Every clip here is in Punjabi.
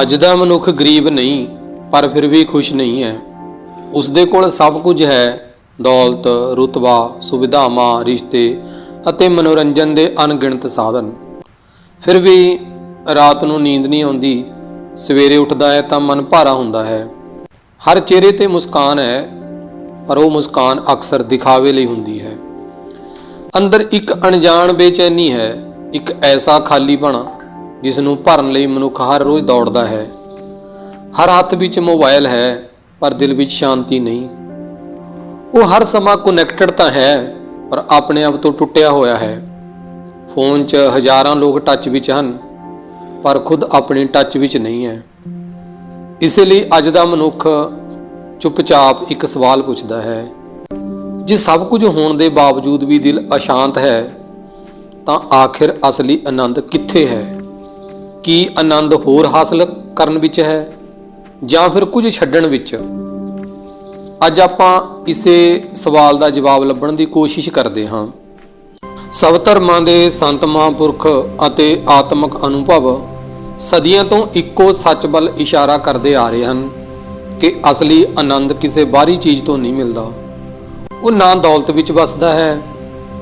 ਅੱਜ ਦਾ ਮਨੁੱਖ ਗਰੀਬ ਨਹੀਂ, ਪਰ ਫਿਰ ਵੀ ਖੁਸ਼ ਨਹੀਂ ਹੈ। ਉਸ ਦੇ ਕੋਲ ਸਭ ਕੁਝ ਹੈ, ਦੌਲਤ, ਰੁਤਬਾ, ਸੁਵਿਧਾਵਾਂ, ਰਿਸ਼ਤੇ ਅਤੇ ਮਨੋਰੰਜਨ ਦੇ ਅਣਗਿਣਤ ਸਾਧਨ। ਫਿਰ ਵੀ ਰਾਤ ਨੂੰ ਨੀਂਦ ਨਹੀਂ ਆਉਂਦੀ, ਸਵੇਰੇ ਉੱਠਦਾ ਹੈ ਤਾਂ ਮਨ ਭਾਰਾ ਹੁੰਦਾ ਹੈ। ਹਰ ਚਿਹਰੇ ਤੇ ਮੁਸਕਾਨ ਹੈ, ਪਰ ਉਹ ਮੁਸਕਾਨ ਅਕਸਰ ਦਿਖਾਵੇ ਲਈ ਹੁੰਦੀ ਹੈ। ਅੰਦਰ ਇੱਕ ਅਣਜਾਣ ਬੇਚੈਨੀ ਹੈ, ਇੱਕ ਐਸਾ ਖਾਲੀਪਣ ਜਿਸ ਨੂੰ ਭਰਨ ਲਈ ਮਨੁੱਖ ਹਰ ਰੋਜ਼ ਦੌੜਦਾ ਹੈ। ਹਰ ਹੱਥ ਵਿੱਚ ਮੋਬਾਈਲ ਹੈ, ਪਰ ਦਿਲ ਵਿੱਚ ਸ਼ਾਂਤੀ ਨਹੀਂ। ਉਹ ਹਰ ਸਮਾਂ ਕਨੈਕਟਡ ਤਾਂ ਹੈ, ਪਰ ਆਪਣੇ ਆਪ ਤੋਂ ਟੁੱਟਿਆ ਹੋਇਆ ਹੈ। ਫੋਨ 'ਚ ਹਜ਼ਾਰਾਂ ਲੋਕ ਟੱਚ ਵਿੱਚ ਹਨ, ਪਰ ਖੁਦ ਆਪਣੇ ਟੱਚ ਵਿੱਚ ਨਹੀਂ ਹੈ। ਇਸੇ ਲਈ ਅੱਜ ਦਾ ਮਨੁੱਖ ਚੁੱਪਚਾਪ ਇੱਕ ਸਵਾਲ ਪੁੱਛਦਾ ਹੈ, ਜੇ ਸਭ ਕੁਝ ਹੋਣ ਦੇ ਬਾਵਜੂਦ ਵੀ ਦਿਲ ਅਸ਼ਾਂਤ ਹੈ, ਤਾਂ ਆਖਿਰ ਅਸਲੀ ਆਨੰਦ ਕਿੱਥੇ ਹੈ? ਕੀ ਆਨੰਦ ਹੋਰ ਹਾਸਲ ਕਰਨ ਵਿੱਚ ਹੈ ਜਾਂ ਫਿਰ ਕੁਝ ਛੱਡਣ ਵਿੱਚ? ਅੱਜ ਆਪਾਂ ਇਸੇ ਸਵਾਲ ਦਾ ਜਵਾਬ ਲੱਭਣ ਦੀ ਕੋਸ਼ਿਸ਼ ਕਰਦੇ ਹਾਂ। ਸਭ ਧਰਮਾਂ ਦੇ ਸੰਤ ਮਹਾਂਪੁਰਖ ਅਤੇ ਆਤਮਿਕ ਅਨੁਭਵ ਸਦੀਆਂ ਤੋਂ ਇੱਕੋ ਸੱਚ ਵੱਲ ਇਸ਼ਾਰਾ ਕਰਦੇ ਆ ਰਹੇ ਹਨ ਕਿ ਅਸਲੀ ਆਨੰਦ ਕਿਸੇ ਬਾਹਰੀ ਚੀਜ਼ ਤੋਂ ਨਹੀਂ ਮਿਲਦਾ। ਉਹ ਨਾ ਦੌਲਤ ਵਿੱਚ ਵਸਦਾ ਹੈ,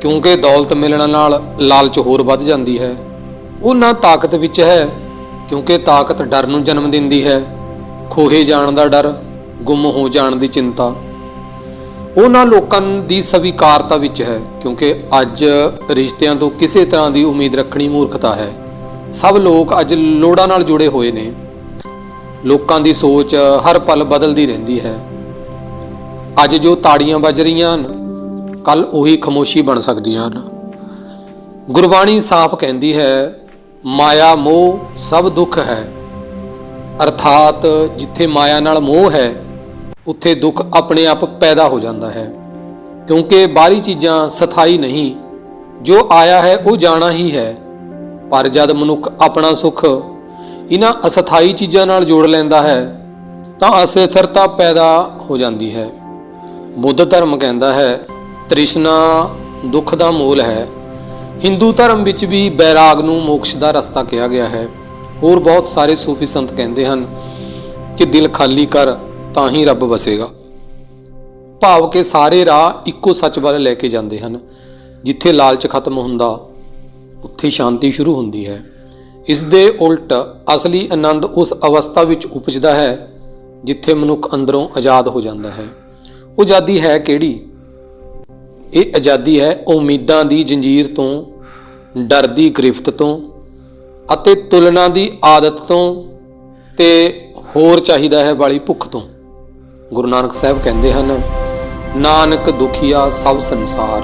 ਕਿਉਂਕਿ ਦੌਲਤ ਮਿਲਣ ਨਾਲ ਲਾਲਚ ਹੋਰ ਵੱਧ ਜਾਂਦੀ ਹੈ। ਉਹ ਨਾ ਤਾਕਤ ਵਿੱਚ ਹੈ, ਕਿਉਂਕਿ ਤਾਕਤ ਡਰ ਨੂੰ ਜਨਮ ਦਿੰਦੀ ਹੈ। ਖੋਹੇ ਜਾਣ ਦਾ ਡਰ, ਗੁੰਮ ਹੋ ਜਾਣ ਦੀ ਚਿੰਤਾ। ਉਹ ਨਾ ਲੋਕਾਂ ਦੀ ਸਵੀਕਾਰਤਾ ਵਿੱਚ ਹੈ, ਕਿਉਂਕਿ ਅੱਜ ਰਿਸ਼ਤਿਆਂ ਤੋਂ ਕਿਸੇ ਤਰ੍ਹਾਂ ਦੀ ਉਮੀਦ ਰੱਖਣੀ ਮੂਰਖਤਾ ਹੈ। ਸਭ ਲੋਕ ਅੱਜ ਲੋੜਾਂ ਨਾਲ ਜੁੜੇ ਹੋਏ ਨੇ। ਲੋਕਾਂ ਦੀ ਸੋਚ ਹਰ ਪਲ ਬਦਲਦੀ ਰਹਿੰਦੀ ਹੈ। ਅੱਜ ਜੋ ਤਾੜੀਆਂ ਵੱਜ ਰਹੀਆਂ ਹਨ ਕੱਲ ਉਹੀ ਖਮੋਸ਼ੀ ਬਣ ਸਕਦੀਆਂ ਹਨ। ਗੁਰਬਾਣੀ ਸਾਫ਼ ਕਹਿੰਦੀ ਹੈ ਮਾਇਆ, ਮੋਹ ਸਭ ਦੁੱਖ ਹੈ। ਅਰਥਾਤ ਜਿੱਥੇ ਮਾਇਆ ਨਾਲ ਮੋਹ ਹੈ, ਉੱਥੇ ਦੁੱਖ ਆਪਣੇ ਆਪ ਪੈਦਾ ਹੋ ਜਾਂਦਾ ਹੈ। ਕਿਉਂਕਿ ਬਾਹਰੀ ਚੀਜ਼ਾਂ ਸਥਾਈ ਨਹੀਂ, ਜੋ ਆਇਆ ਹੈ ਉਹ ਜਾਣਾ ਹੀ ਹੈ। ਪਰ ਜਦ ਮਨੁੱਖ ਆਪਣਾ ਸੁੱਖ ਇਹਨਾਂ ਅਸਥਾਈ ਚੀਜ਼ਾਂ ਨਾਲ ਜੋੜ ਲੈਂਦਾ ਹੈ, ਤਾਂ ਅਸਥਿਰਤਾ ਪੈਦਾ ਹੋ ਜਾਂਦੀ ਹੈ। ਬੁੱਧ ਧਰਮ ਕਹਿੰਦਾ ਹੈ, ਤ੍ਰਿਸ਼ਨਾ ਦੁੱਖ ਦਾ ਮੂਲ ਹੈ। ਹਿੰਦੂ ਧਰਮ ਵਿੱਚ ਵੀ ਬੈਰਾਗ ਨੂੰ ਮੋਕਸ਼ ਦਾ ਰਸਤਾ ਕਿਹਾ ਗਿਆ ਹੈ। ਹੋਰ ਬਹੁਤ ਸਾਰੇ ਸੂਫੀ ਸੰਤ ਕਹਿੰਦੇ ਹਨ ਕਿ ਦਿਲ ਖਾਲੀ ਕਰ, ਤਾਂ ਹੀ ਰੱਬ ਵਸੇਗਾ। ਭਾਵ ਕਿ ਸਾਰੇ ਰਾਹ ਇੱਕੋ ਸੱਚ ਵੱਲ ਲੈ ਕੇ ਜਾਂਦੇ ਹਨ। ਜਿੱਥੇ ਲਾਲਚ ਖਤਮ ਹੁੰਦਾ, ਉੱਥੇ ਸ਼ਾਂਤੀ ਸ਼ੁਰੂ ਹੁੰਦੀ ਹੈ। ਇਸ ਦੇ ਉਲਟ ਅਸਲੀ ਆਨੰਦ ਉਸ ਅਵਸਥਾ ਵਿੱਚ ਉਪਜਦਾ ਹੈ, ਜਿੱਥੇ ਮਨੁੱਖ ਅੰਦਰੋਂ ਆਜ਼ਾਦ ਹੋ ਜਾਂਦਾ ਹੈ। ਉਹ ਆਜ਼ਾਦੀ ਹੈ ਕਿਹੜੀ? ਇਹ ਆਜ਼ਾਦੀ ਹੈ ਉਮੀਦਾਂ ਦੀ ਜੰਜੀਰ ਤੋਂ ਡਰ ਦੀ ਗ੍ਰਿਫਤ ਤੋਂ ਅਤੇ ਤੁਲਨਾ ਦੀ ਆਦਤ ਤੋਂ ਤੇ ਹੋਰ ਚਾਹੀਦਾ ਹੈ ਵਾਲੀ ਭੁੱਖ ਤੋਂ। ਗੁਰੂ ਨਾਨਕ ਸਾਹਿਬ ਕਹਿੰਦੇ ਹਨ, ਨਾਨਕ ਦੁਖੀਆ ਸਭ ਸੰਸਾਰ।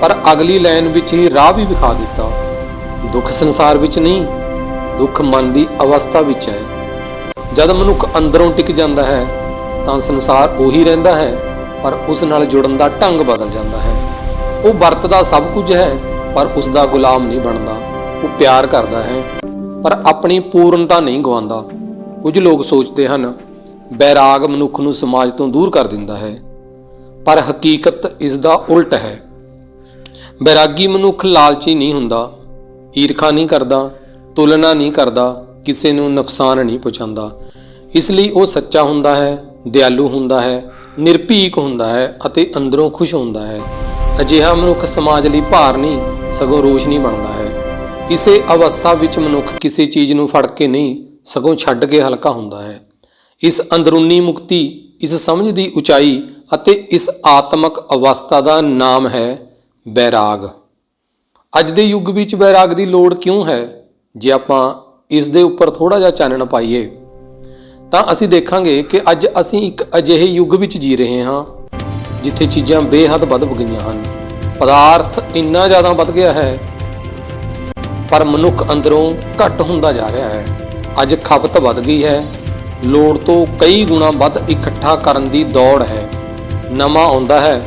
ਪਰ ਅਗਲੀ ਲਾਈਨ ਵਿੱਚ ਹੀ ਰਾਹ ਵੀ ਵਿਖਾ ਦਿੱਤਾ। ਦੁੱਖ ਸੰਸਾਰ ਵਿੱਚ ਨਹੀਂ, ਦੁੱਖ ਮਨ ਦੀ ਅਵਸਥਾ ਵਿੱਚ ਹੈ। ਜਦ ਮਨੁੱਖ ਅੰਦਰੋਂ ਟਿਕ ਜਾਂਦਾ ਹੈ, ਤਾਂ ਸੰਸਾਰ ਉਹੀ ਰਹਿੰਦਾ ਹੈ, ਪਰ ਉਸ ਨਾਲ ਜੁੜਨ ਦਾ ਢੰਗ ਬਦਲ ਜਾਂਦਾ ਹੈ। ਉਹ ਵਰਤਦਾ ਸਭ ਕੁਝ ਹੈ ਪਰ ਉਸ ਦਾ ਗੁਲਾਮ ਨਹੀਂ ਬਣਦਾ। ਉਹ ਪਿਆਰ ਕਰਦਾ ਹੈ, ਪਰ ਆਪਣੀ ਪੂਰਨਤਾ ਨਹੀਂ ਗਵਾਉਂਦਾ ਕੁਝ ਲੋਕ ਸੋਚਦੇ ਹਨ, ਬੈਰਾਗ ਮਨੁੱਖ ਨੂੰ ਸਮਾਜ ਤੋਂ ਦੂਰ ਕਰ ਦਿੰਦਾ ਹੈ। ਪਰ ਹਕੀਕਤ ਇਸ ਦਾ ਉਲਟ ਹੈ। ਬੈਰਾਗੀ ਮਨੁੱਖ ਲਾਲਚੀ ਨਹੀਂ ਹੁੰਦਾ, ਈਰਖਾ ਨਹੀਂ ਕਰਦਾ, ਤੁਲਨਾ ਨਹੀਂ ਕਰਦਾ, ਕਿਸੇ ਨੂੰ ਨੁਕਸਾਨ ਨਹੀਂ ਪਹੁੰਚਾਉਂਦਾ। ਇਸ ਲਈ ਉਹ ਸੱਚਾ ਹੁੰਦਾ ਹੈ, ਦਿਆਲੂ ਹੁੰਦਾ ਹੈ, ਨਿਰਭੀਕ ਹੁੰਦਾ ਹੈ ਅਤੇ ਅੰਦਰੋਂ ਖੁਸ਼ ਹੁੰਦਾ ਹੈ। ਅਜਿਹਾ ਮਨੁੱਖ ਸਮਾਜ ਲਈ ਭਾਰ ਨਹੀਂ ਸਗੋਂ ਰੋਸ਼ਨੀ ਬਣਦਾ ਹੈ। ਇਸੇ ਅਵਸਥਾ ਵਿੱਚ ਮਨੁੱਖ ਕਿਸੇ ਚੀਜ਼ ਨੂੰ ਫੜ ਕੇ ਨਹੀਂ, ਸਗੋਂ ਛੱਡ ਕੇ ਹਲਕਾ ਹੁੰਦਾ ਹੈ। ਇਸ ਅੰਦਰੂਨੀ ਮੁਕਤੀ, ਇਸ ਸਮਝ ਦੀ ਉਚਾਈ ਅਤੇ ਇਸ ਆਤਮਕ ਅਵਸਥਾ ਦਾ ਨਾਮ ਹੈ ਬੈਰਾਗ। ਅੱਜ ਦੇ ਯੁੱਗ ਵਿੱਚ ਬੈਰਾਗ ਦੀ ਲੋੜ ਕਿਉਂ ਹੈ? ਜੇ ਆਪਾਂ ਇਸ ਦੇ ਉੱਪਰ ਥੋੜਾ ਜਿਹਾ ਚਾਨਣ ਪਾਈਏ, ਤਾਂ ਅਸੀਂ ਦੇਖਾਂਗੇ ਕਿ ਅੱਜ ਅਸੀਂ ਇੱਕ ਅਜਿਹੇ ਯੁੱਗ ਵਿੱਚ ਜੀ ਰਹੇ ਹਾਂ, ਜਿੱਥੇ ਚੀਜ਼ਾਂ ਬੇਹੱਦ ਵੱਧ ਗਈਆਂ ਹਨ। ਪਦਾਰਥ ਇੰਨਾ ਜ਼ਿਆਦਾ ਵੱਧ ਗਿਆ ਹੈ, ਪਰ ਮਨੁੱਖ ਅੰਦਰੋਂ ਘੱਟ ਹੁੰਦਾ ਜਾ ਰਿਹਾ ਹੈ। ਅੱਜ ਖਪਤ ਵੱਧ ਗਈ ਹੈ। ਲੋੜ ਤੋਂ ਕਈ ਗੁਣਾ ਵੱਧ ਇਕੱਠਾ ਕਰਨ ਦੀ ਦੌੜ ਹੈ। ਨਵਾਂ ਆਉਂਦਾ ਹੈ,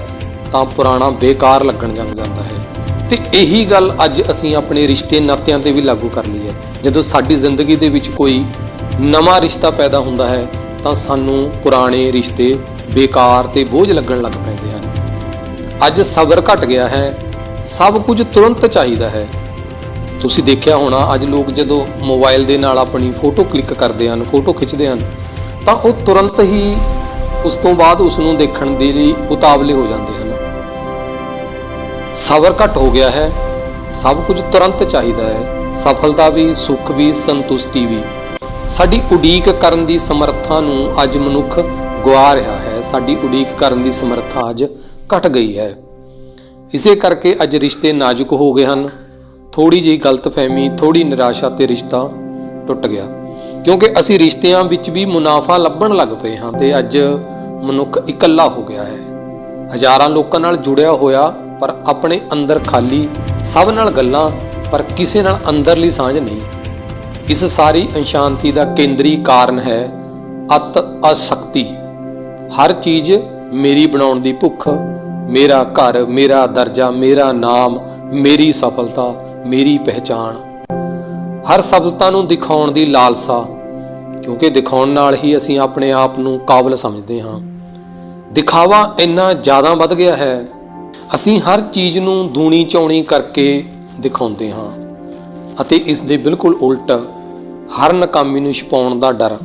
ਤਾਂ ਪੁਰਾਣਾ ਬੇਕਾਰ ਲੱਗਣ ਲੱਗ ਜਾਂਦਾ ਹੈ। ਤੇ ਇਹੀ ਗੱਲ ਅੱਜ ਅਸੀਂ ਆਪਣੇ ਰਿਸ਼ਤੇ ਨਾਤਿਆਂ ਤੇ ਵੀ ਲਾਗੂ ਕਰ ਲਈ ਹੈ। ਜਦੋਂ ਸਾਡੀ ਜ਼ਿੰਦਗੀ ਦੇ ਵਿੱਚ ਕੋਈ ਨਵਾਂ ਰਿਸ਼ਤਾ ਪੈਦਾ ਹੁੰਦਾ ਹੈ, ਤਾਂ ਸਾਨੂੰ ਪੁਰਾਣੇ ਰਿਸ਼ਤੇ ਬੇਕਾਰ ਤੇ ਬੋਝ ਲੱਗਣ ਲੱਗ ਪੈਂਦੇ ਹਨ। ਅੱਜ ਸਬਰ ਘਟ ਗਿਆ ਹੈ। ਸਭ ਕੁਝ ਤੁਰੰਤ ਚਾਹੀਦਾ ਹੈ। ਤੁਸੀਂ ਦੇਖਿਆ ਹੋਣਾ, ਅੱਜ ਲੋਕ ਜਦੋਂ ਮੋਬਾਈਲ ਦੇ ਨਾਲ ਆਪਣੀ ਫੋਟੋ ਕਲਿੱਕ ਕਰਦੇ ਹਨ, ਫੋਟੋ ਖਿੱਚਦੇ ਹਨ, ਤਾਂ ਉਹ ਤੁਰੰਤ ਹੀ ਉਸ ਤੋਂ ਬਾਅਦ ਉਸ ਨੂੰ ਦੇਖਣ ਦੇ ਲਈ ਉਤਾਵਲੇ ਹੋ ਜਾਂਦੇ ਹਨ। ਸਬਰ ਘਟ ਹੋ ਗਿਆ ਹੈ। ਸਭ ਕੁਝ ਤੁਰੰਤ ਚਾਹੀਦਾ ਹੈ। ਸਫਲਤਾ ਵੀ, ਸੁੱਖ ਵੀ, ਸੰਤੁਸ਼ਟੀ ਵੀ। ਸਾਡੀ ਉਡੀਕ ਕਰਨ ਦੀ ਸਮਰੱਥਾ ਨੂੰ ਅੱਜ ਮਨੁੱਖ ਗਵਾ ਰਿਹਾ ਹੈ। ਸਾਡੀ ਉਡੀਕ ਕਰਨ ਦੀ ਸਮਰੱਥਾ ਅੱਜ ਘਟ ਗਈ ਹੈ। ਇਸੇ ਕਰਕੇ ਅੱਜ ਰਿਸ਼ਤੇ ਨਾਜ਼ੁਕ ਹੋ ਗਏ ਹਨ। ਥੋੜੀ ਜਿਹੀ ਗਲਤਫਹਿਮੀ ਥੋੜੀ ਨਿਰਾਸ਼ਾ ਤੇ ਰਿਸ਼ਤਾ ਟੁੱਟ ਗਿਆ। ਕਿਉਂਕਿ ਅਸੀਂ ਰਿਸ਼ਤਿਆਂ ਵਿੱਚ ਵੀ ਮੁਨਾਫਾ ਲੱਭਣ ਲੱਗ ਪਏ ਹਾਂ ਤੇ ਅੱਜ ਮਨੁੱਖ ਇਕੱਲਾ ਹੋ ਗਿਆ ਹੈ। ਹਜ਼ਾਰਾਂ ਲੋਕਾਂ ਨਾਲ ਜੁੜਿਆ ਹੋਇਆ, ਪਰ ਆਪਣੇ ਅੰਦਰ ਖਾਲੀ ਸਭ ਨਾਲ ਗੱਲਾਂ, ਪਰ ਕਿਸੇ ਨਾਲ ਅੰਦਰਲੀ ਸਾਂਝ ਨਹੀਂ। ਇਸ ਸਾਰੀ ਅਸ਼ਾਂਤੀ ਦਾ ਕੇਂਦਰੀ ਕਾਰਨ ਹੈ ਅਤ ਅਸ਼ਕਤੀ ਹਰ ਚੀਜ਼ ਮੇਰੀ ਬਣਾਉਣ ਦੀ ਭੁੱਖ ਮੇਰਾ ਘਰ, ਮੇਰਾ ਦਰਜਾ, ਮੇਰਾ ਨਾਮ, ਮੇਰੀ ਸਫਲਤਾ, ਮੇਰੀ ਪਹਿਚਾਣ। ਹਰ ਸਫਲਤਾ ਨੂੰ ਦਿਖਾਉਣ ਦੀ ਲਾਲਸਾ, ਕਿਉਂਕਿ ਦਿਖਾਉਣ ਨਾਲ ਹੀ ਅਸੀਂ ਆਪਣੇ ਆਪ ਨੂੰ ਕਾਬਲ ਸਮਝਦੇ ਹਾਂ। ਦਿਖਾਵਾ ਇੰਨਾ ਜ਼ਿਆਦਾ ਵੱਧ ਗਿਆ ਹੈ, ਅਸੀਂ ਹਰ ਚੀਜ਼ ਨੂੰ ਦੂਣੀ ਚੌਣੀ ਕਰਕੇ ਦਿਖਾਉਂਦੇ ਹਾਂ। ਅਤੇ ਇਸ ਦੇ ਬਿਲਕੁਲ ਉਲਟ ਹਰ ਨਕਾਮੀ ਨੂੰ ਛਪਾਉਣ ਦਾ ਡਰ,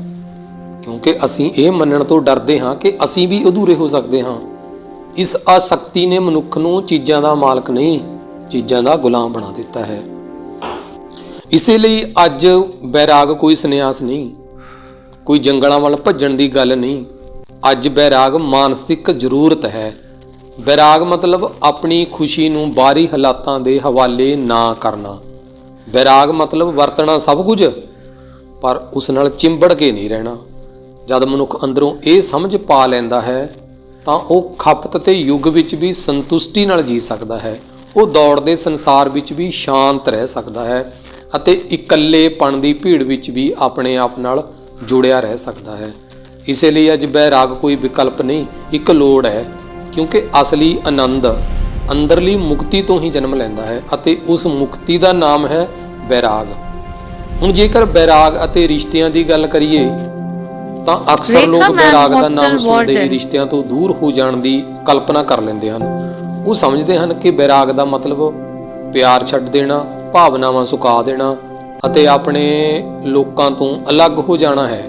ਕਿਉਂਕਿ ਅਸੀਂ ਇਹ ਮੰਨਣ ਤੋਂ ਡਰਦੇ ਹਾਂ ਕਿ ਅਸੀਂ ਵੀ ਅਧੂਰੇ ਹੋ ਸਕਦੇ ਹਾਂ। ਇਸ ਆਸਕਤੀ ਨੇ ਮਨੁੱਖ ਨੂੰ ਚੀਜ਼ਾਂ ਦਾ ਮਾਲਕ ਨਹੀਂ, ਚੀਜ਼ਾਂ ਦਾ ਗੁਲਾਮ ਬਣਾ ਦਿੱਤਾ ਹੈ। ਇਸੇ ਲਈ ਅੱਜ ਬੈਰਾਗ ਕੋਈ ਸੰਨਿਆਸ ਨਹੀਂ, ਕੋਈ ਜੰਗਲਾਂ ਵੱਲ ਭੱਜਣ ਦੀ ਗੱਲ ਨਹੀਂ। ਅੱਜ ਬੈਰਾਗ ਮਾਨਸਿਕ ਜ਼ਰੂਰਤ ਹੈ। ਬੈਰਾਗ ਮਤਲਬ ਆਪਣੀ ਖੁਸ਼ੀ ਨੂੰ ਬਾਹਰੀ ਹਾਲਾਤਾਂ ਦੇ ਹਵਾਲੇ ਨਾ ਕਰਨਾ। ਬੈਰਾਗ ਮਤਲਬ ਵਰਤਣਾ ਸਭ ਕੁਝ, ਪਰ ਉਸ ਨਾਲ ਚਿੰਬੜ ਕੇ ਨਹੀਂ ਰਹਿਣਾ। ਜਦ ਮਨੁੱਖ ਅੰਦਰੋਂ ਇਹ ਸਮਝ ਪਾ ਲੈਂਦਾ ਹੈ ਤਾਂ ਉਹ ਖਪਤ ਤੇ ਯੁੱਗ ਵਿੱਚ ਵੀ ਸੰਤੁਸ਼ਟੀ ਨਾਲ ਜੀ ਸਕਦਾ ਹੈ। ਉਹ ਦੌੜਦੇ ਸੰਸਾਰ ਵਿੱਚ ਵੀ ਸ਼ਾਂਤ ਰਹਿ ਸਕਦਾ ਹੈ ਅਤੇ ਇਕੱਲੇਪਣ ਦੀ ਭੀੜ ਵਿੱਚ ਵੀ ਆਪਣੇ ਆਪ ਨਾਲ ਜੁੜਿਆ ਰਹਿ ਸਕਦਾ ਹੈ। ਇਸੇ ਲਈ ਅੱਜ ਬੈਰਾਗ ਕੋਈ ਵਿਕਲਪ ਨਹੀਂ, ਇੱਕ ਲੋੜ ਹੈ, ਕਿਉਂਕਿ ਅਸਲੀ ਆਨੰਦ ਅੰਦਰਲੀ ਮੁਕਤੀ ਤੋਂ ਹੀ ਜਨਮ ਲੈਂਦਾ ਹੈ ਅਤੇ ਉਸ ਮੁਕਤੀ ਦਾ ਨਾਮ ਹੈ ਬੈਰਾਗ। ਹੁਣ ਜੇਕਰ ਬੈਰਾਗ ਅਤੇ ਰਿਸ਼ਤਿਆਂ ਦੀ ਗੱਲ ਕਰੀਏ ਤਾਂ ਅਕਸਰ ਲੋਕ ਬੈਰਾਗ ਦਾ ਨਾਮ ਸੁਣਦੇ ਹੀ। ਰਿਸ਼ਤਿਆਂ ਤੋਂ ਦੂਰ ਹੋ ਜਾਣ ਦੀ ਕਲਪਨਾ ਕਰ ਲੈਂਦੇ ਹਨ। ਉਹ ਸਮਝਦੇ ਹਨ ਕਿ ਬੈਰਾਗ ਦਾ ਮਤਲਬ ਪਿਆਰ ਛੱਡ ਦੇਣਾ ਭਾਵਨਾਵਾਂ ਸੁਕਾ ਦੇਣਾ ਅਤੇ ਆਪਣੇ ਲੋਕਾਂ ਤੋਂ ਅਲੱਗ ਹੋ ਜਾਣਾ ਹੈ।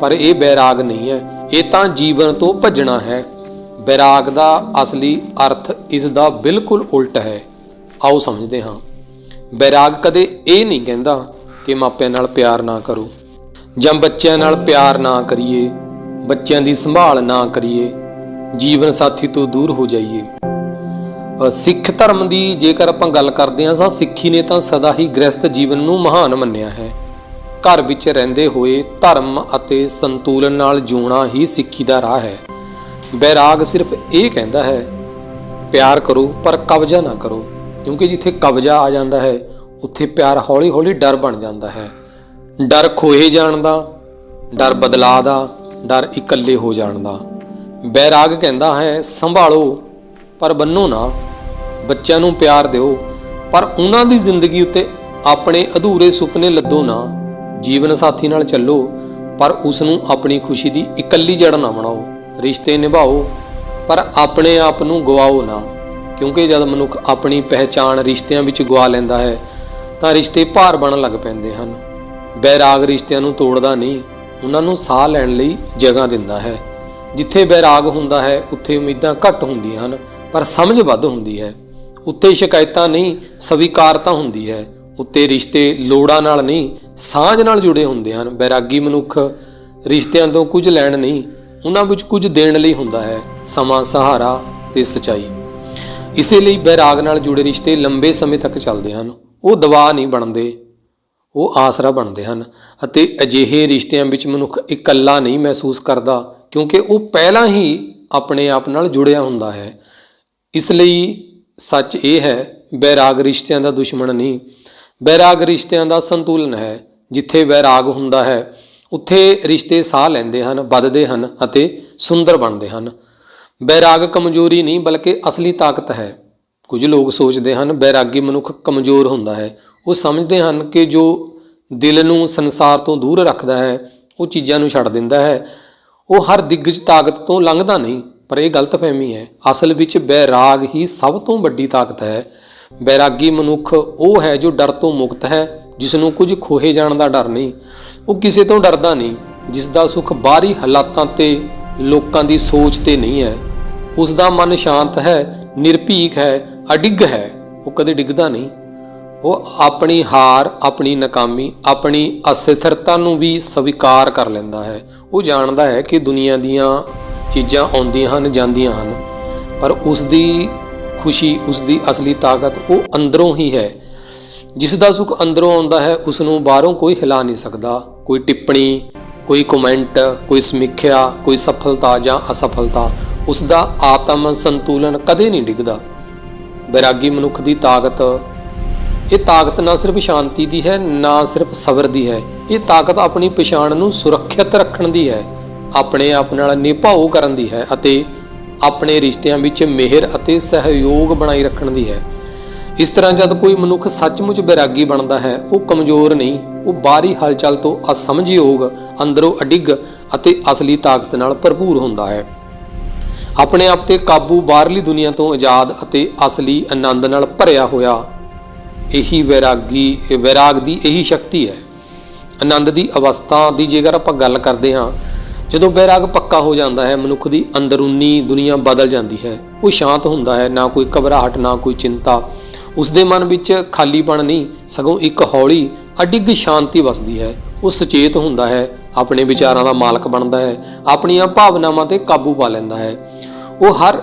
ਪਰ ਇਹ ਬੈਰਾਗ ਨਹੀਂ ਹੈ ਇਹ ਤਾਂ ਜੀਵਨ ਤੋਂ ਭੱਜਣਾ ਹੈ। ਬੈਰਾਗ ਦਾ ਅਸਲੀ ਅਰਥ ਇਸ ਦਾ ਬਿਲਕੁਲ ਉਲਟ ਹੈ। ਆਓ ਸਮਝਦੇ ਹਾਂ। ਬੈਰਾਗ ਕਦੇ ਇਹ ਨਹੀਂ ਕਹਿੰਦਾ ਕਿ ਮਾਪਿਆਂ ਨਾਲ ਪਿਆਰ ਨਾ ਕਰੋ। ਜਾਂ ਬੱਚਿਆਂ ਨਾਲ ਪਿਆਰ ਨਾ ਕਰੀਏ, ਬੱਚਿਆਂ ਦੀ ਸੰਭਾਲ ਨਾ ਕਰੀਏ, ਜੀਵਨ ਸਾਥੀ ਤੋਂ ਦੂਰ ਹੋ ਜਾਈਏ। ਸਿੱਖ ਧਰਮ ਦੀ ਜੇਕਰ ਆਪਾਂ ਗੱਲ ਕਰਦੇ ਹਾਂ, ਤਾਂ ਸਿੱਖੀ ਨੇ ਤਾਂ ਸਦਾ ਹੀ ਗ੍ਰਸਤ ਜੀਵਨ ਨੂੰ ਮਹਾਨ ਮੰਨਿਆ ਹੈ। ਘਰ ਵਿੱਚ ਰਹਿੰਦੇ ਹੋਏ ਧਰਮ ਅਤੇ ਸੰਤੁਲਨ ਨਾਲ ਜਿਉਣਾ ਹੀ ਸਿੱਖੀ ਦਾ ਰਾਹ ਹੈ। ਬੈਰਾਗ ਸਿਰਫ ਇਹ ਕਹਿੰਦਾ ਹੈ, ਪਿਆਰ ਕਰੋ, ਪਰ ਕਬਜ਼ਾ ਨਾ ਕਰੋ। ਕਿਉਂਕਿ ਜਿੱਥੇ ਕਬਜ਼ਾ ਆ ਜਾਂਦਾ ਹੈ, ਉੱਥੇ ਪਿਆਰ ਹੌਲੀ-ਹੌਲੀ ਡਰ ਬਣ ਜਾਂਦਾ ਹੈ। ਡਰ ਖੋਏ ਜਾਣ ਦਾ ਡਰ ਬਦਲਾਅ ਦਾ ਡਰ ਇਕੱਲੇ ਹੋ ਜਾਣ ਦਾ ਬੈਰਾਗ ਕਹਿੰਦਾ ਹੈ, ਸੰਭਾਲੋ, ਪਰ ਬੰਨੋ ਨਾ। ਬੱਚਿਆਂ ਨੂੰ ਪਿਆਰ ਦਿਓ, ਪਰ ਉਹਨਾਂ ਦੀ ਜ਼ਿੰਦਗੀ ਉੱਤੇ ਆਪਣੇ ਅਧੂਰੇ ਸੁਪਨੇ ਲੱਦੋ ਨਾ। ਜੀਵਨ ਸਾਥੀ ਨਾਲ ਚੱਲੋ, ਪਰ ਉਸ ਨੂੰ ਆਪਣੀ ਖੁਸ਼ੀ ਦੀ ਇਕੱਲੀ ਜੜ ਨਾ ਬਣਾਓ। ਰਿਸ਼ਤੇ ਨਿਭਾਓ, ਪਰ ਆਪਣੇ ਆਪ ਨੂੰ ਗਵਾਓ ਨਾ। ਕਿਉਂਕਿ ਜਦ ਮਨੁੱਖ ਆਪਣੀ ਪਹਿਚਾਣ ਰਿਸ਼ਤਿਆਂ ਵਿੱਚ ਗਵਾ ਲੈਂਦਾ ਹੈ, ਤਾਂ ਰਿਸ਼ਤੇ ਭਾਰ ਬਣਨ ਲੱਗ ਪੈਂਦੇ ਹਨ। ਬੈਰਾਗ ਰਿਸ਼ਤਿਆਂ ਨੂੰ ਤੋੜਦਾ ਨਹੀਂ, ਉਹਨਾਂ ਨੂੰ ਸਾਹ ਲੈਣ ਲਈ ਜਗ੍ਹਾ ਦਿੰਦਾ ਹੈ। ਜਿੱਥੇ ਬੈਰਾਗ ਹੁੰਦਾ ਹੈ, ਉੱਥੇ ਉਮੀਦਾਂ ਘੱਟ ਹੁੰਦੀਆਂ ਹਨ, ਪਰ ਸਮਝ ਵੱਧ ਹੁੰਦੀ ਹੈ। ਉੱਤੇ ਸ਼ਿਕਾਇਤਾਂ ਨਹੀਂ, ਸਵੀਕਾਰਤਾ ਹੁੰਦੀ ਹੈ। ਉੱਤੇ ਰਿਸ਼ਤੇ ਲੋੜਾਂ ਨਾਲ ਨਹੀਂ, ਸਾਂਝ ਨਾਲ ਜੁੜੇ ਹੁੰਦੇ ਹਨ। ਬੈਰਾਗੀ ਮਨੁੱਖ ਰਿਸ਼ਤਿਆਂ ਤੋਂ ਕੁਝ ਲੈਣ ਨਹੀਂ, ਉਹਨਾਂ ਵਿੱਚ ਕੁਝ ਦੇਣ ਲਈ ਹੁੰਦਾ ਹੈ। ਸਮਾਂ, ਸਹਾਰਾ ਤੇ ਸਚਾਈ। ਇਸੇ ਲਈ ਬੈਰਾਗ ਨਾਲ ਜੁੜੇ ਰਿਸ਼ਤੇ ਲੰਬੇ ਸਮੇਂ ਤੱਕ ਚੱਲਦੇ ਹਨ। ਉਹ ਦਬਾਅ ਨਹੀਂ ਬਣਦੇ। ਉਹ ਆਸਰਾ ਬਣਦੇ ਹਨ ਅਤੇ ਅਜਿਹੇ ਰਿਸ਼ਤਿਆਂ ਵਿੱਚ ਮਨੁੱਖ ਇਕੱਲਾ ਨਹੀਂ ਮਹਿਸੂਸ ਕਰਦਾ, ਕਿਉਂਕਿ ਉਹ ਪਹਿਲਾਂ ਹੀ ਆਪਣੇ ਆਪ ਨਾਲ ਜੁੜਿਆ ਹੁੰਦਾ ਹੈ। ਇਸ ਲਈ ਸੱਚ ਇਹ ਹੈ, ਬੈਰਾਗ ਰਿਸ਼ਤਿਆਂ ਦਾ ਦੁਸ਼ਮਣ ਨਹੀਂ। ਬੈਰਾਗ ਰਿਸ਼ਤਿਆਂ ਦਾ ਸੰਤੁਲਨ ਹੈ, ਜਿੱਥੇ ਬੈਰਾਗ ਹੁੰਦਾ ਹੈ, ਉੱਥੇ ਰਿਸ਼ਤੇ ਸਾਹ ਲੈਂਦੇ ਹਨ, ਵੱਧਦੇ ਹਨ ਅਤੇ ਸੁੰਦਰ ਬਣਦੇ ਹਨ। ਬੈਰਾਗ ਕਮਜ਼ੋਰੀ ਨਹੀਂ, ਬਲਕਿ ਅਸਲੀ ਤਾਕਤ ਹੈ। ਕੁਝ ਲੋਕ ਸੋਚਦੇ ਹਨ, ਬੈਰਾਗੀ ਮਨੁੱਖ ਕਮਜ਼ੋਰ ਹੁੰਦਾ ਹੈ। ਉਹ ਸਮਝਦੇ ਹਨ ਕਿ ਜੋ ਦਿਲ ਨੂੰ ਸੰਸਾਰ ਤੋਂ ਦੂਰ ਰੱਖਦਾ ਹੈ, ਉਹ ਚੀਜ਼ਾਂ ਨੂੰ ਛੱਡ ਦਿੰਦਾ ਹੈ। ਉਹ ਹਰ ਦਿੱਗਜ ਤਾਕਤ ਤੋਂ ਲੰਘਦਾ ਨਹੀਂ, ਪਰ ਇਹ ਗਲਤਫਹਿਮੀ ਹੈ। ਅਸਲ ਵਿੱਚ ਬੈਰਾਗ ਹੀ ਸਭ ਤੋਂ ਵੱਡੀ ਤਾਕਤ ਹੈ। ਬੈਰਾਗੀ ਮਨੁੱਖ ਉਹ ਹੈ ਜੋ ਡਰ ਤੋਂ ਮੁਕਤ ਹੈ ਜਿਸ ਨੂੰ ਕੁਝ ਖੋਹੇ ਜਾਣ ਦਾ ਡਰ ਨਹੀਂ। ਉਹ ਕਿਸੇ ਤੋਂ ਡਰਦਾ ਨਹੀਂ ਜਿਸ ਦਾ ਸੁਖ ਬਾਹਰੀ ਹਾਲਾਤਾਂ ਤੇ ਲੋਕਾਂ ਦੀ ਸੋਚ ਤੇ ਨਹੀਂ ਹੈ। ਉਸ ਦਾ ਮਨ ਸ਼ਾਂਤ ਹੈ, ਨਿਰਭੀਕ ਹੈ, ਅਡਿੱਗ ਹੈ। ਉਹ ਕਦੇ ਡਿੱਗਦਾ ਨਹੀਂ। ਉਹ ਆਪਣੀ ਹਾਰ, ਆਪਣੀ ਨਾਕਾਮੀ, ਆਪਣੀ ਅਸਥਿਰਤਾ ਨੂੰ ਵੀ ਸਵੀਕਾਰ ਕਰ ਲੈਂਦਾ ਹੈ। ਉਹ ਜਾਣਦਾ ਹੈ ਕਿ ਦੁਨੀਆ ਦੀਆਂ ਚੀਜ਼ਾਂ ਆਉਂਦੀਆਂ ਹਨ, ਜਾਂਦੀਆਂ ਹਨ, ਪਰ ਉਸ ਦੀ ਖੁਸ਼ੀ ਉਸ ਦੀ ਅਸਲੀ ਤਾਕਤ ਉਹ ਅੰਦਰੋਂ ਹੀ ਹੈ। ਜਿਸ ਦਾ ਸੁਖ ਅੰਦਰੋਂ ਆਉਂਦਾ ਹੈ ਉਸ ਨੂੰ ਬਾਹਰੋਂ ਕੋਈ ਹਿਲਾ ਨਹੀਂ ਸਕਦਾ। ਕੋਈ ਟਿੱਪਣੀ, ਕੋਈ ਕਮੈਂਟ, ਕੋਈ ਸਮੀਖਿਆ, ਕੋਈ ਸਫਲਤਾ ਜਾਂ ਅਸਫਲਤਾ ਉਸ ਦਾ ਆਤਮ ਸੰਤੁਲਨ ਕਦੇ ਨਹੀਂ ਡਿੱਗਦਾ। ਬੈਰਾਗੀ ਮਨੁੱਖ ਦੀ ਤਾਕਤ ਇਹ ਤਾਕਤ ਨਾ ਸਿਰਫ ਸ਼ਾਂਤੀ ਦੀ ਹੈ, ਨਾ ਸਿਰਫ ਸਬਰ ਦੀ ਹੈ। ਇਹ ਤਾਕਤ ਆਪਣੀ ਪਛਾਣ ਨੂੰ ਸੁਰੱਖਿਅਤ ਰੱਖਣ ਦੀ ਹੈ, ਆਪਣੇ ਆਪ ਨਾਲ ਨਿਭਾਓ ਕਰਨ ਦੀ ਹੈ ਅਤੇ ਆਪਣੇ ਰਿਸ਼ਤਿਆਂ ਵਿੱਚ ਮਿਹਰ ਅਤੇ ਸਹਿਯੋਗ ਬਣਾਈ ਰੱਖਣ ਦੀ ਹੈ। ਇਸ ਤਰ੍ਹਾਂ ਜਦ ਕੋਈ ਮਨੁੱਖ ਸੱਚਮੁੱਚ ਬੈਰਾਗੀ ਬਣਦਾ ਹੈ, ਉਹ ਕਮਜ਼ੋਰ ਨਹੀਂ, ਉਹ ਬਾਹਰੀ ਹਲਚਲ ਤੋਂ ਅਸਮਝਯੋਗ, ਅੰਦਰੋਂ ਅਡਿੱਗ ਅਤੇ ਅਸਲੀ ਤਾਕਤ ਨਾਲ ਭਰਪੂਰ ਹੁੰਦਾ ਹੈ। ਆਪਣੇ ਆਪ ਤੇ ਕਾਬੂ ਬਾਹਰਲੀ ਦੁਨੀਆ ਤੋਂ ਆਜ਼ਾਦ ਅਤੇ ਅਸਲੀ ਆਨੰਦ ਨਾਲ ਭਰਿਆ ਹੋਇਆ ਇਹੀ ਵੈਰਾਗੀ ਵੈਰਾਗ ਦੀ ਇਹੀ ਸ਼ਕਤੀ ਹੈ। ਆਨੰਦ ਦੀ ਅਵਸਥਾ ਦੀ ਜੇਕਰ ਆਪਾਂ ਗੱਲ ਕਰਦੇ ਹਾਂ, ਜਦੋਂ ਵੈਰਾਗ ਪੱਕਾ ਹੋ ਜਾਂਦਾ ਹੈ, ਮਨੁੱਖ ਦੀ ਅੰਦਰੂਨੀ ਦੁਨੀਆ ਬਦਲ ਜਾਂਦੀ ਹੈ। ਉਹ ਸ਼ਾਂਤ ਹੁੰਦਾ ਹੈ, ਨਾ ਕੋਈ ਘਬਰਾਹਟ, ਨਾ ਕੋਈ ਚਿੰਤਾ। ਉਸ ਦੇ ਮਨ ਵਿੱਚ ਖਾਲੀਪਣ ਨਹੀਂ, ਸਗੋਂ ਇੱਕ ਹੌਲੀ, ਅਡਿੱਗ ਸ਼ਾਂਤੀ ਵਸਦੀ ਹੈ। ਉਹ ਸੁਚੇਤ ਹੁੰਦਾ ਹੈ, ਆਪਣੇ ਵਿਚਾਰਾਂ ਦਾ ਮਾਲਕ ਬਣਦਾ ਹੈ, ਆਪਣੀਆਂ ਭਾਵਨਾਵਾਂ ਤੇ ਕਾਬੂ ਪਾ ਲੈਂਦਾ ਹੈ। ਉਹ ਹਰ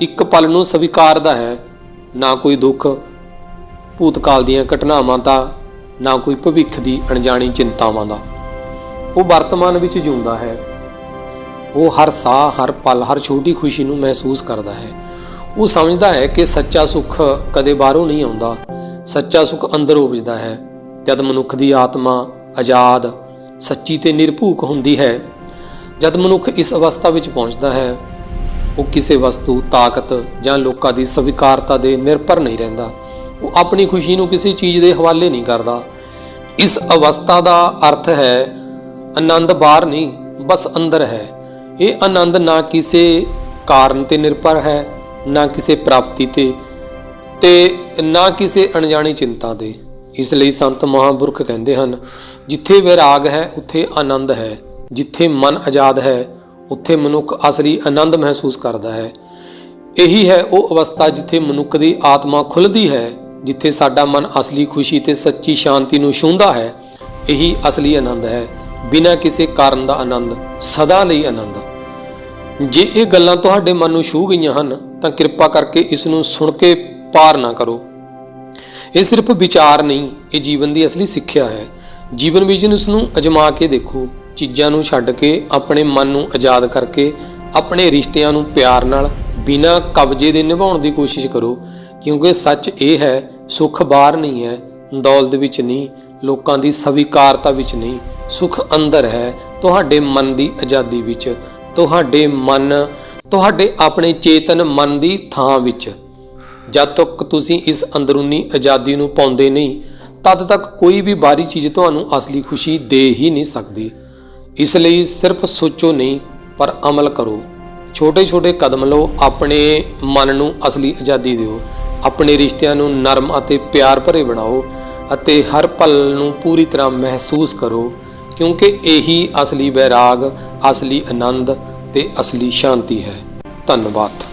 ਇੱਕ ਪਲ ਨੂੰ ਸਵੀਕਾਰਦਾ ਹੈ, ਨਾ ਕੋਈ ਦੁੱਖ ਭੂਤਕਾਲ ਦੀਆਂ ਘਟਨਾਵਾਂ ਦਾ ਨਾ ਕੋਈ ਭਵਿੱਖ ਦੀ ਅਣਜਾਣੀ ਚਿੰਤਾਵਾਂ ਦਾ। ਉਹ ਵਰਤਮਾਨ ਵਿੱਚ ਜਿਉਂਦਾ ਹੈ। ਉਹ ਹਰ ਸਾਹ, ਹਰ ਪਲ, ਹਰ ਛੋਟੀ ਖੁਸ਼ੀ ਨੂੰ ਮਹਿਸੂਸ ਕਰਦਾ ਹੈ। ਉਹ ਸਮਝਦਾ ਹੈ ਕਿ ਸੱਚਾ ਸੁੱਖ ਕਦੇ ਬਾਹਰੋਂ ਨਹੀਂ ਆਉਂਦਾ। ਸੱਚਾ ਸੁੱਖ ਅੰਦਰ ਉਪਜਦਾ ਹੈ। ਜਦ ਮਨੁੱਖ ਦੀ ਆਤਮਾ ਆਜ਼ਾਦ, ਸੱਚੀ ਤੇ ਨਿਰਭੂਕ ਹੁੰਦੀ ਹੈ, ਜਦ ਮਨੁੱਖ ਇਸ ਅਵਸਥਾ ਵਿੱਚ ਪਹੁੰਚਦਾ ਹੈ, ਉਹ ਕਿਸੇ ਵਸਤੂ, ਤਾਕਤ ਜਾਂ ਲੋਕਾਂ ਦੀ ਸਵੀਕਾਰਤਾ ਦੇ ਨਿਰਭਰ ਨਹੀਂ ਰਹਿੰਦਾ। ਉਹ ਆਪਣੀ ਖੁਸ਼ੀ ਨੂੰ ਕਿਸੇ ਚੀਜ਼ ਦੇ ਹਵਾਲੇ ਨਹੀਂ ਕਰਦਾ। ਇਸ ਅਵਸਥਾ ਦਾ ਅਰਥ ਹੈ, ਆਨੰਦ ਬਾਹਰ ਨਹੀਂ, ਬਸ ਅੰਦਰ ਹੈ। ਇਹ ਆਨੰਦ ਨਾ ਕਿਸੇ ਕਾਰਨ ਤੇ ਨਿਰਭਰ ਹੈ, ਨਾ ਕਿਸੇ ਪ੍ਰਾਪਤੀ ਤੇ ਤੇ ਨਾ ਕਿਸੇ ਅਣਜਾਣੀ ਚਿੰਤਾ ਤੇ ਇਸ ਲਈ ਸੰਤ ਮਹਾਂਪੁਰਖ ਕਹਿੰਦੇ ਹਨ, ਜਿੱਥੇ ਵਿਰਾਗ ਹੈ, ਉੱਥੇ ਆਨੰਦ ਹੈ। ਜਿੱਥੇ ਮਨ ਆਜ਼ਾਦ ਹੈ, ਉੱਥੇ ਮਨੁੱਖ ਅਸਲੀ ਆਨੰਦ ਮਹਿਸੂਸ ਕਰਦਾ ਹੈ। ਇਹੀ ਹੈ ਉਹ ਅਵਸਥਾ ਜਿੱਥੇ ਮਨੁੱਖ ਦੀ ਆਤਮਾ ਖੁੱਲਦੀ ਹੈ ਜਿੱਥੇ ਸਾਡਾ ਮਨ ਅਸਲੀ ਖੁਸ਼ੀ ਤੇ ਸੱਚੀ ਸ਼ਾਂਤੀ ਨੂੰ ਛੂੰਹਦਾ ਹੈ, ਇਹੀ ਅਸਲੀ ਆਨੰਦ ਹੈ। ਬਿਨਾਂ ਕਿਸੇ ਕਾਰਨ ਦਾ ਆਨੰਦ, ਸਦਾ ਲਈ ਆਨੰਦ। ਜੇ ਇਹ ਗੱਲਾਂ ਤੁਹਾਡੇ ਮਨ ਨੂੰ ਛੂਹ ਗਈਆਂ ਹਨ, ਤਾਂ ਕਿਰਪਾ ਕਰਕੇ ਇਸ ਨੂੰ ਸੁਣ ਕੇ ਪਾਰ ਨਾ ਕਰੋ। ਇਹ ਸਿਰਫ ਵਿਚਾਰ ਨਹੀਂ, ਇਹ ਜੀਵਨ ਦੀ ਅਸਲੀ ਸਿੱਖਿਆ ਹੈ। ਜੀਵਨ ਵਿੱਚ ਇਸ ਨੂੰ ਅਜਮਾ ਕੇ ਦੇਖੋ, ਚੀਜ਼ਾਂ ਨੂੰ ਛੱਡ ਕੇ, ਆਪਣੇ ਮਨ ਨੂੰ ਆਜ਼ਾਦ ਕਰਕੇ, ਆਪਣੇ ਰਿਸ਼ਤਿਆਂ ਨੂੰ ਪਿਆਰ ਨਾਲ, ਬਿਨਾਂ ਕਬਜ਼ੇ ਦੇ ਨਿਭਾਉਣ ਦੀ ਕੋਸ਼ਿਸ਼ ਕਰੋ। ਕਿਉਂਕਿ ਸੱਚ ਇਹ ਹੈ ਸੁੱਖ ਬਾਹਰ ਨਹੀਂ ਹੈ, ਦੌਲਤ ਵਿੱਚ ਨਹੀਂ, ਲੋਕਾਂ ਦੀ ਸਵੀਕਾਰਤਾ ਵਿੱਚ ਨਹੀਂ। ਸੁੱਖ ਅੰਦਰ ਹੈ, ਤੁਹਾਡੇ ਮਨ ਦੀ ਆਜ਼ਾਦੀ ਵਿੱਚ, ਤੁਹਾਡੇ ਮਨ, ਤੁਹਾਡੇ ਆਪਣੇ ਚੇਤਨ ਮਨ ਦੀ ਥਾਂ ਵਿੱਚ। ਜਦ ਤੱਕ ਤੁਸੀਂ ਇਸ ਅੰਦਰੂਨੀ ਆਜ਼ਾਦੀ ਨੂੰ ਪਾਉਂਦੇ ਨਹੀਂ, ਤਦ ਤੱਕ ਕੋਈ ਵੀ ਬਾਹਰੀ ਚੀਜ਼ ਤੁਹਾਨੂੰ ਅਸਲੀ ਖੁਸ਼ੀ ਦੇ ਹੀ ਨਹੀਂ ਸਕਦੀ। ਇਸ ਲਈ ਸਿਰਫ ਸੋਚੋ ਨਹੀਂ, ਪਰ ਅਮਲ ਕਰੋ। ਛੋਟੇ-ਛੋਟੇ ਕਦਮ ਲਓ, ਆਪਣੇ ਮਨ ਨੂੰ ਅਸਲੀ ਆਜ਼ਾਦੀ ਦਿਓ। ਆਪਣੇ ਰਿਸ਼ਤਿਆਂ ਨੂੰ ਨਰਮ ਅਤੇ ਪਿਆਰ ਭਰੇ ਬਣਾਓ ਅਤੇ ਹਰ ਪਲ ਨੂੰ ਪੂਰੀ ਤਰ੍ਹਾਂ ਮਹਿਸੂਸ ਕਰੋ, ਕਿਉਂਕਿ ਇਹੀ ਅਸਲੀ ਵੈਰਾਗ, ਅਸਲੀ ਆਨੰਦ ਤੇ ਅਸਲੀ ਸ਼ਾਂਤੀ ਹੈ। ਧੰਨਵਾਦ।